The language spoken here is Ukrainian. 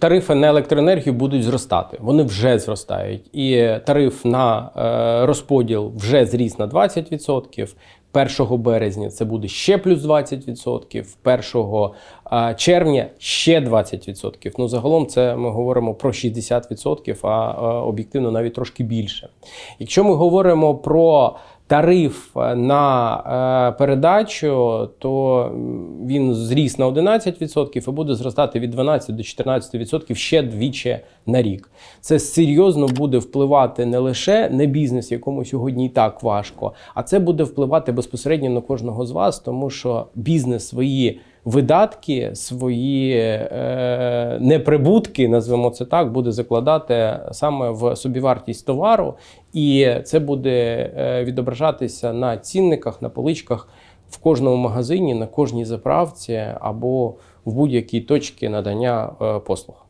тарифи на електроенергію будуть зростати. Вони вже зростають. І тариф на е, розподіл вже зріс на 20%. 1 березня це буде ще плюс 20%, 1 е, червня ще 20%. Ну, загалом це ми говоримо про 60%, а е, об'єктивно навіть трошки більше. Якщо ми говоримо про тариф на е, передачу, то він зріс на 11% і буде зростати від 12 до 14% ще двічі на рік. Це серйозно буде впливати не лише на бізнес, якому сьогодні і так важко, а це буде впливати безпосередньо на кожного з вас, тому що бізнес свої. Видатки, свої е, неприбутки, назвемо це так, буде закладати саме в собівартість товару, і це буде е, відображатися на цінниках, на поличках в кожному магазині, на кожній заправці або в будь-якій точці надання е, послуг.